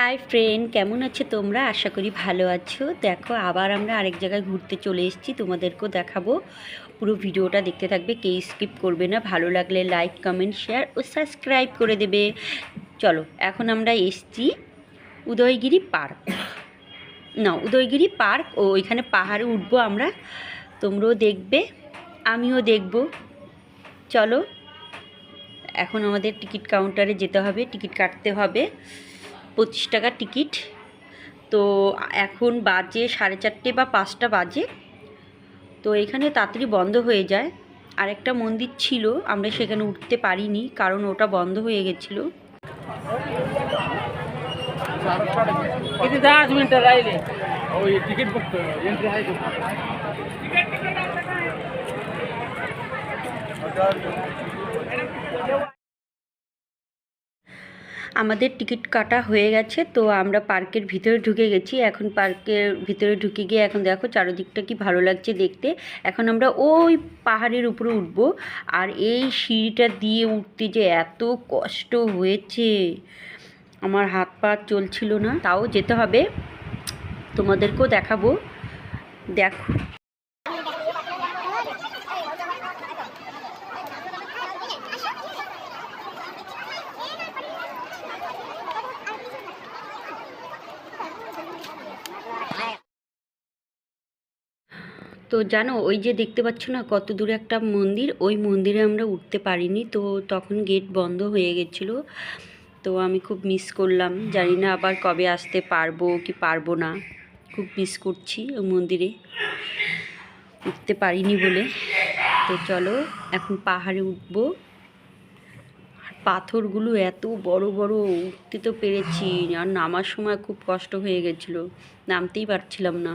Hi friend কেমন আছো তোমরা? আশা করি ভালো আছো। দেখো, আবার আমরা আরেক জায়গায় ঘুরতে চলে এসেছি। তোমাদেরকেও দেখাবো। পুরো ভিডিওটা দেখতে থাকবে। কে স্কিপ করবে না। ভালো লাগলে লাইক কমেন্ট শেয়ার ও সাবস্ক্রাইব করে দেবে। চলো, এখন আমরা এসছি উদয়গিরি পার্ক। না, উদয়গিরি পার্ক ও ওইখানে পাহাড়ে উঠবো আমরা। তোমরাও দেখবে, আমিও দেখব। চলো, এখন আমাদের টিকিট কাউন্টারে যেতে হবে। টিকিট কাটতে হবে। পঁচিশ টাকার টিকিট। তো এখন বাজে সাড়ে চারটে বা পাঁচটা বাজে। তো এখানে তাড়াতাড়ি বন্ধ হয়ে যায়। আরেকটা মন্দির ছিল, আমরা সেখানে উঠতে পারিনি কারণ ওটা বন্ধ হয়ে গেছিল। किती আমাদের টিকিট কাটা হয়ে গেছে, তো আমরা পার্কের ভিতরে ঢুকে গেছি। এখন পার্কের ভিতরে ঢুকে গিয়ে এখন দেখো চারিদিকটা কি ভালো লাগছে দেখতে। এখন আমরা ওই পাহাড়ের উপরে উঠব, আর এই সিঁড়িটা দিয়ে উঠতে যে এত কষ্ট হয়েছে। আমার হাত পা চলছিল না, তাও যেতে হবে। তোমাদেরকেও দেখাবো। দেখো। তো জানো, ওই যে দেখতে পাচ্ছ না কত দূরে একটা মন্দির? ওই মন্দিরে আমরা উঠতে পারিনি, তো তখন গেট বন্ধ হয়ে গেছিল। তো আমি খুব মিস করলাম। জানি না আবার কবে আসতে পারব কি পারব না। খুব মিস করছি ওই মন্দিরে। উঠতে পারিনি বলে। তো চলো, এখন পাহাড়ে উঠবো। পাথরগুলো এত বড় বড় উঠতে তো পেরেছি। আর নামার সময় খুব কষ্ট হয়ে গেছিল। নামতেই পারছিলাম না।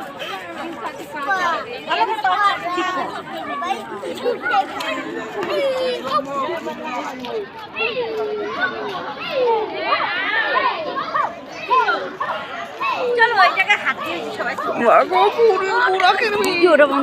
চলো ওই জায়গায় হাত দিয়ে সবাই। ওটা বন্ধ